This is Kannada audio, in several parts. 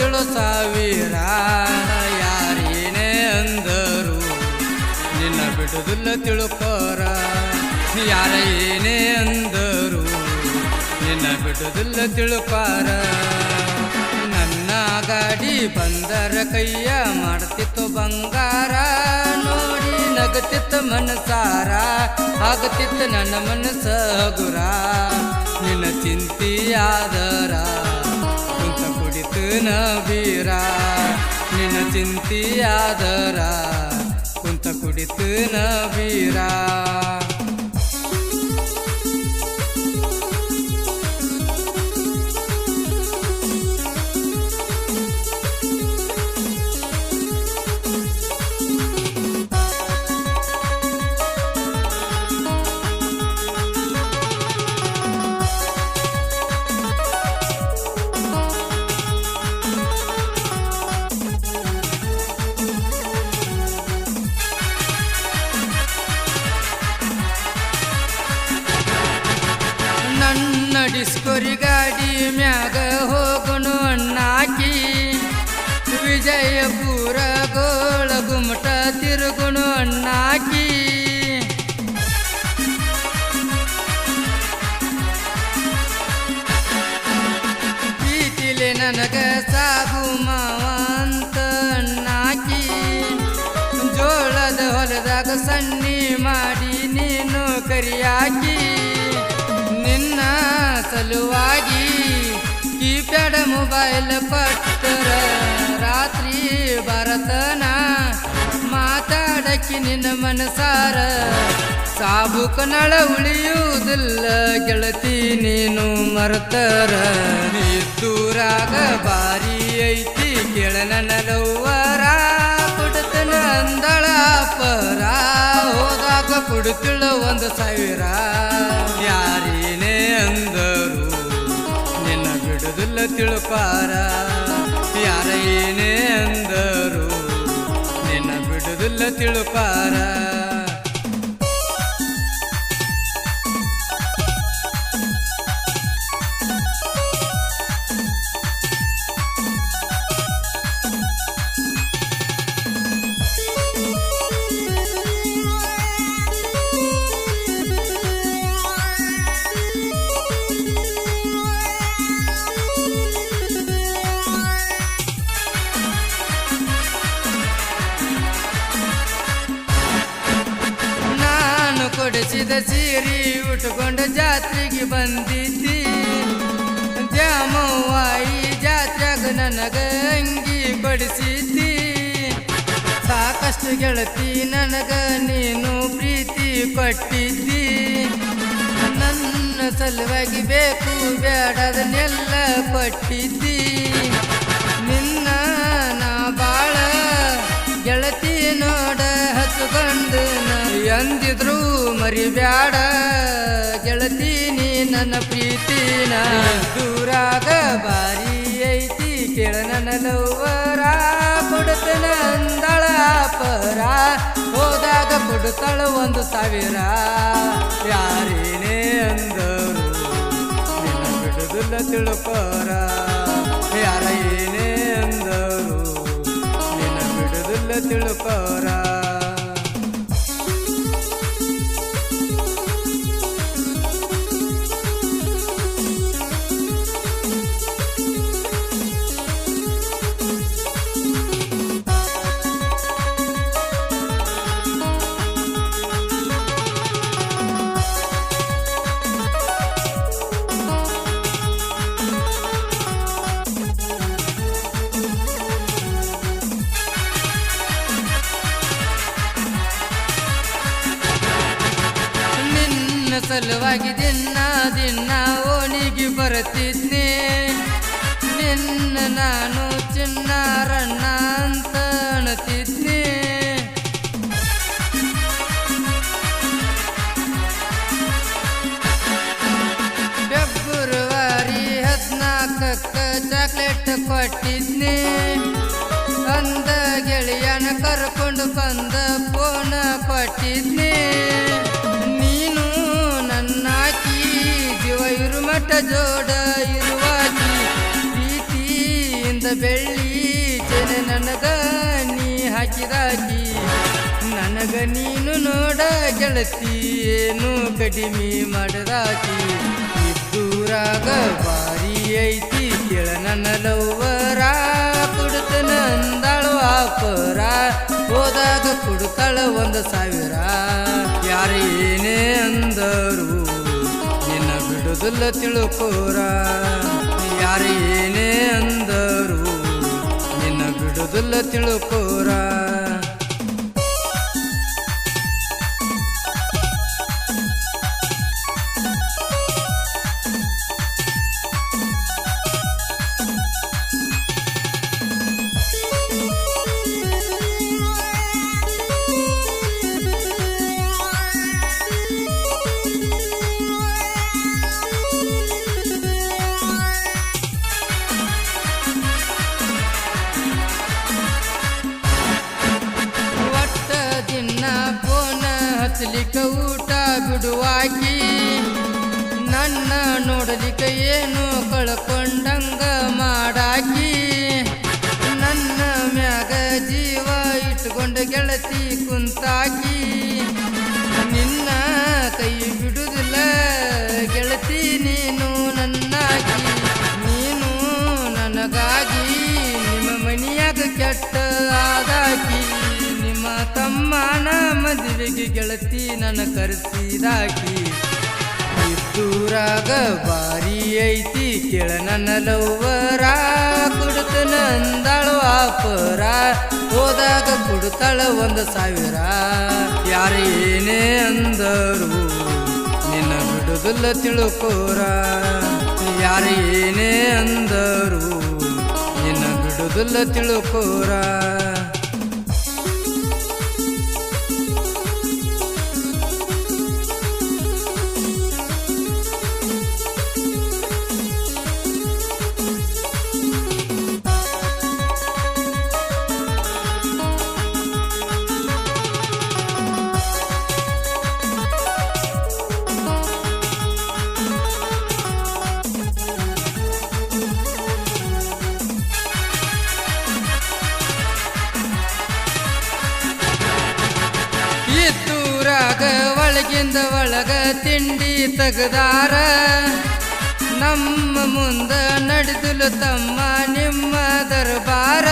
ಕೊಡ್ತಿಳು ಸಾವಿರ. ಯಾರೇನೇ ಅಂದರು? ನಿನ್ನ ಬಿಡುದಿಲ್ಲ ತಿಳ್ಕೋರ. ಯಾರ ಏನೇ ಅಂದರು? ನಿನ್ನ ಬಿಡುದಿಲ್ಲ ತಿಳ್ಕೋರ. ನನ್ನ ಗಾಡಿ ಬಂದರ ಕೈಯ ಮಾಡ್ತಿತ್ತು ಬಂಗಾರ. ನೋಡಿ ನಗತಿತ್ತು ಮನಸಾರ. ಆಗತಿತ್ತು ನನ್ನ ಮನಸ ಹಗುರ ನಿನ್ನ ಚಿಂತೆಯಾದರ. ನಬೀರ ನಿನ್ನ ಚಿಂತಿಯಾದರ ಕುಂತ ಕುಡಿತು ನಬೀರ ಡಿಸ್ಕೋರಿ ಗಾಡಿ ಮ್ಯಾಗ ಹೋಗನು ಅಣ್ಣಾಕಿ. ವಿಜಯಪುರ ಗೋಳ ಗುಮಟ ತಿರುಗುನು ಅಣ್ಣಾಕಿ. ನನಗ ಸಾಗು ಮಾವ. ಸಲುವಾಗಿ ಕೀಪ್ಯಾಡ್ ಮೊಬೈಲ್ ಪಟ್ಟರ ರಾತ್ರಿ ಬರತನ ಮಾತಾಡಕ್ಕೆ ನಿನ್ನ ಮನಸಾರ. ನಳ ಉಳಿಯುವುದಿಲ್ಲ, ಗೆಳತಿ ನೀನು ಮರತರ. ದೂರಾಗ ಬಾರಿ ಐತಿ ಕೇಳ ನನ್ನ ಲವ್ವರ ಕೊಡ್ತನ ಅಂದಳ ಪರ ಹೋದಾಗ ಕೊಡುತ್ತಿಳ ಒಂದು ಸಾವಿರ. ಯಾರೇನೇ ನಿನ್ನ ಬಿಡುದಿಲ್ಲ ತಿಳುಪಾರ. ಯಾರ ಏನೇ ಅಂದರು ನಿನ್ನ ಬಿಡುದಿಲ್ಲ ತಿಳ್ಪಾರ. ನಾನು ಸೀರಿ ಉಟ್ಕೊಂಡು ಜಾತ್ರೆಗೆ ಬಂದಿದ್ದಿ. ದ್ಯಾಮವ್ವಾಯಿ ಜಾತ್ರೆಗ ನನಗ ಅಂಗಿ ಕೊಡಿಸಿದ್ದಿ. ಸಾಕಷ್ಟು ಗೆಳತಿ ನನಗ ನೀನು ಪ್ರೀತಿ ಪಟ್ಟಿದ್ದಿ ನನ್ನ ಸಲುವಾಗಿ ಬೇಕು ಬೇಡದನ್ನೆಲ್ಲ ಕೊಟ್ಟಿದ್ದಿ. ಮರಿಬ್ಯಾಡ ಗೆಳತಿ ನೀ ನನ್ನ ಪ್ರೀತಿನ. ದೂರಾಗ ಬಾರಿ ಐತಿ ಕೇಳ ನನ್ನ ಲವ್ವರ. ಕೊಡುತ್ತನ ಅಂದಳ ಪರ ಹೋದಾಗ ಕೊಡುತ್ತಾಳ ಒಂದು ಸಾವಿರ. ಯಾರೇನೇ ಅಂದರು ಬಿಡುದಿಲ್ಲ ತಿಳ್ಕೋರ ಯಾರ ಏನೇ ಅಂದರು ನಿನ್ನ ಬಿಡುದಿಲ್ಲ ತಿಳ್ಕೋರ ಸಲುವಾಗಿ ದಿನ ದಿನ ಓಣಿಗೆ ಬರುತ್ತಿದ್ದೆ ನಿನ್ನ ನಾನು ಚಿನ್ನಾರಣ್ಣ ಅಂತ ಅಣತಿದ್ದೆ ಫೆಬ್ರವರಿ ಹದಿನಾಲ್ಕಕ್ಕೆ ಚಾಕ್ಲೇಟ್ ಕೊಟ್ಟಿದ್ದೆ ಅಂದ ಗೆಳೆಯನ ಕರ್ಕೊಂಡು ಬಂದ ಫೋನ ಕೊಟ್ಟಿದ್ನಿ. ಜೋಡ ಇರುವಾಗಿ ಪ್ರೀತಿಯಿಂದ ಬೆಳ್ಳಿ ಚೆನೆ ನನಗ ನೀ ಹಾಕಿದಾಗಿ ನನಗ ನೀನು ನೋಡ ಗೆಳತಿ, ಏನು ಕಡಿಮೆ ಮಾಡದಾಕಿ. ಇದ್ದೂರಾಗ ಬಾರಿ ಐತಿ ಕೇಳ ನನ್ನ ಲವ್ವರ ಕುಡ್ತನ ಅಂದಾಳು ಆಪರ. ಹೋದಾಗ ಕುಡ್ತಾಳ ಒಂದು ಸಾವಿರ ಯಾರೇನೇ ಅಂದರು. ಬಿಡುದಿಲ್ಲ ತಿಳುಕೋರ. ಯಾರು ಏನೇ ಅಂದರು ನಿನ್ನ ಬಿಡುದಿಲ್ಲ ತಿಳುಕೋರ. ಹಚ್ಚಲಿಕ್ಕ ಊಟ ಬಿಡುವಾಕಿ, ನನ್ನ ನೋಡಲಿಕ್ಕ ಏನು ಕಳ್ಕೊಂಡಂಗ ಮಾಡಾಕಿ, ನನ್ನ ಮ್ಯಾಗ ಜೀವ ಇಟ್ಕೊಂಡ ಗೆಳತಿ ಕುಂತಾಕಿ, ನಿನ್ನ ಕೈ ಬಿಡುದಿಲ್ಲ ಗೆಳತಿ ನೀನು ನನ್ನಾಗಿ ನೀನು ನನಗಾಗಿ ನಿಮ್ಮ ಮನೆಯಾಗ ಕೆಟ್ಟ ಆದಾಕಿ. ಮದುವೆಗೆ ಗೆಳತಿ ನನ್ನ ಕರೆಸಿದಾಕಿ. ಇದ್ದೂರಾಗ ಬಾರಿ ಐತಿ ಕೇಳ ನನ್ನ ಲವ್ವರ. ಕುಡಿತ ನಂದಳು ಆಪರ. ಹೋದಾಗ ಕುಡ್ತಾಳ ಒಂದು ಸಾವಿರ. ಯಾರು ಏನೇ ಅಂದರು ನಿನ್ನ ಬಿಡುದಿಲ್ಲ ತಿಳುಕೋರ. ಯಾರು ಏನೇ ಅಂದರು ನಿನ್ನ ಬಿಡುದಿಲ್ಲ ತಿಳುಕೋರ. ಒಳಗಿಂದ ಒಳಗ ತಿಂಡಿ ತಗದಾರ. ನಮ್ಮ ಮುಂದ ನಡೆದಲು ತಮ್ಮ ನಿಮ್ಮ ದರ್ಬಾರ.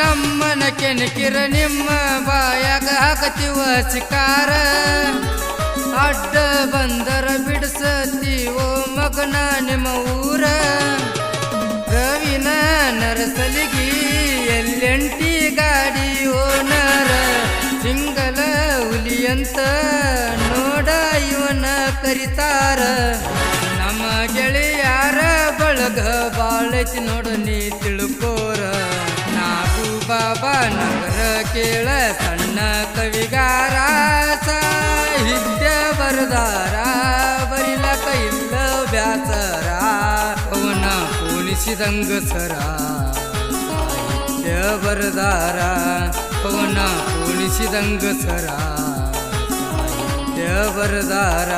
ನಮ್ಮನ ಕೆಣಕಿರ ನಿಮ್ಮ ಬಾಯಾಗ ಹಾಕತಿವ ಶಿಕಾರ ಅಡ್ಡ ಬಂದರ ಬಿಡಿಸತೀವೋ ಮಗನ ನಿಮ್ಮ ಊರ. ನರಸಲಿಗಿ ಎಲ್ಲೆಂಟಿ ಗಾಡಿ ಓನರ, ಸಿಂಗಲ ಹುಲಿಯಂತ ನೋಡ ಇವನ ಕರಿತಾರ. ನಮ್ಮ ಗೆಳೆಯಾರ ಬಳಗ ಬಾಳೈತಿ ನೀ ತಿಳ್ಕೋರ. ನಾಗು ಬಾಬಾ ನಗರ ಕೇಳ ಸಣ್ಣ ಕವಿಗಾರ, ಸಾಹಿತ್ಯ ಬರದಾರ. ಪೋಣಿಸಿದಂಗ ಸರ ಸಾಹಿತ್ಯ ಬರದಾರ ಅವನ ಪೋಣಿಸಿದಂಗ ಸರ ಸಾಹಿತ್ಯ ಬರದಾರ